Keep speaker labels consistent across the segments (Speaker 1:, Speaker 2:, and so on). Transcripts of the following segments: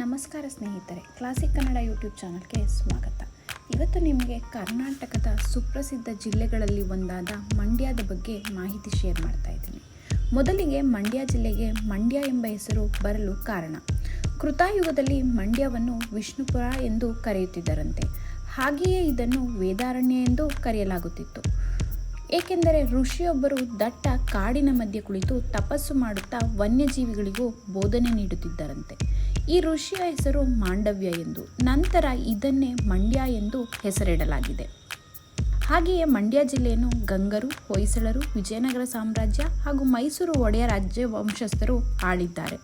Speaker 1: ನಮಸ್ಕಾರ ಸ್ನೇಹಿತರೆ classic Kannada YouTube ಚಾನಲ್ಗೆ ಸ್ವಾಗತ. ಇವತ್ತು ನಿಮಗೆ ಕರ್ನಾಟಕದ ಸುಪ್ರಸಿದ್ಧ ಜಿಲ್ಲೆಗಳಲ್ಲಿ ಒಂದಾದ ಮಂಡ್ಯದ ಬಗ್ಗೆ ಮಾಹಿತಿ ಶೇರ್ ಮಾಡ್ತಾ ಇದ್ದೀನಿ. ಮೊದಲಿಗೆ ಮಂಡ್ಯ ಜಿಲ್ಲೆಗೆ ಮಂಡ್ಯ ಎಂಬ ಹೆಸರು ಬರಲು ಕಾರಣ. ಕೃತಾಯುಗದಲ್ಲಿ ಮಂಡ್ಯವನ್ನು ವಿಷ್ಣುಪುರ ಎಂದು ಕರೆಯುತ್ತಿದ್ದರಂತೆ. ಹಾಗೆಯೇ ಇದನ್ನು ವೇದಾರಣ್ಯ ಎಂದು ಕರೆಯಲಾಗುತ್ತಿತ್ತು. ಏಕೆಂದರೆ ಋಷಿಯೊಬ್ಬರು ದಟ್ಟ ಕಾಡಿನ ಮಧ್ಯೆ ಕುಳಿತು ತಪಸ್ಸು ಮಾಡುತ್ತಾ ವನ್ಯಜೀವಿಗಳಿಗೂ ಬೋಧನೆ ನೀಡುತ್ತಿದ್ದರಂತೆ. ಈ ಋಷಿಯ ಹೆಸರು ಮಾಂಡವ್ಯ ಎಂದು. ನಂತರ ಇದನ್ನೇ ಮಂಡ್ಯ ಎಂದು ಹೆಸರಿಡಲಾಗಿದೆ. ಹಾಗೆಯೇ ಮಂಡ್ಯ ಜಿಲ್ಲೆಯನ್ನು ಗಂಗರು, ಹೊಯ್ಸಳರು, ವಿಜಯನಗರ ಸಾಮ್ರಾಜ್ಯ ಹಾಗೂ ಮೈಸೂರು ಒಡೆಯ ರಾಜ್ಯ ವಂಶಸ್ಥರು ಆಳಿದ್ದಾರೆ.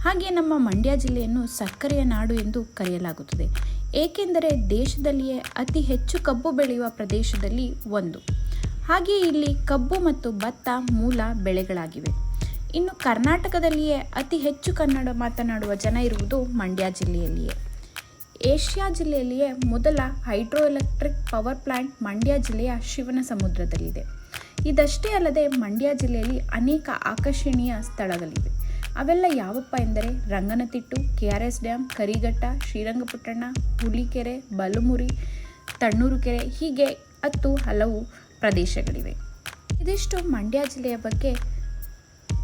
Speaker 1: ಹಾಗೆ ನಮ್ಮ ಮಂಡ್ಯ ಜಿಲ್ಲೆಯನ್ನು ಸಕ್ಕರೆಯ ನಾಡು ಎಂದು ಕರೆಯಲಾಗುತ್ತದೆ. ಏಕೆಂದರೆ ದೇಶದಲ್ಲಿಯೇ ಅತಿ ಹೆಚ್ಚು ಕಬ್ಬು ಬೆಳೆಯುವ ಪ್ರದೇಶದಲ್ಲಿ ಒಂದು. ಹಾಗೆಯೇ ಇಲ್ಲಿ ಕಬ್ಬು ಮತ್ತು ಭತ್ತ ಮೂಲ ಬೆಳೆಗಳಾಗಿವೆ. ಇನ್ನು ಕರ್ನಾಟಕದಲ್ಲಿಯೇ ಅತಿ ಹೆಚ್ಚು ಕನ್ನಡ ಮಾತನಾಡುವ ಜನ ಇರುವುದು ಮಂಡ್ಯ ಜಿಲ್ಲೆಯಲ್ಲಿಯೇ. ಏಷ್ಯಾ ಜಿಲ್ಲೆಯಲ್ಲಿಯೇ ಮೊದಲ hydro electric power plant Mandya ಜಿಲ್ಲೆಯ ಶಿವನ ಸಮುದ್ರದಲ್ಲಿದೆ ಇದಷ್ಟೇ ಅಲ್ಲದೆ ಮಂಡ್ಯ ಜಿಲ್ಲೆಯಲ್ಲಿ ಅನೇಕ ಆಕರ್ಷಣೀಯ ಸ್ಥಳಗಳಿವೆ. ಅವೆಲ್ಲ ಯಾವಪ್ಪ ಎಂದರೆ Ranganathittu, K R S dam Karighatta, Srirangapatna, Hulikere, Balamuri Tannur ಕೆರೆ ಹೀಗೆ ಹತ್ತು ಹಲವು ಪ್ರದೇಶಗಳಿವೆ. ಇದಿಷ್ಟು ಮಂಡ್ಯ ಜಿಲ್ಲೆಯ ಬಗ್ಗೆ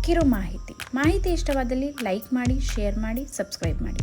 Speaker 1: ಕಿರು ಮಾಹಿತಿ. ಮಾಹಿತಿ ಇಷ್ಟವಾದಲ್ಲಿ ಲೈಕ್ ಮಾಡಿ, ಶೇರ್ ಮಾಡಿ, ಸಬ್ಸ್ಕ್ರೈಬ್ ಮಾಡಿ.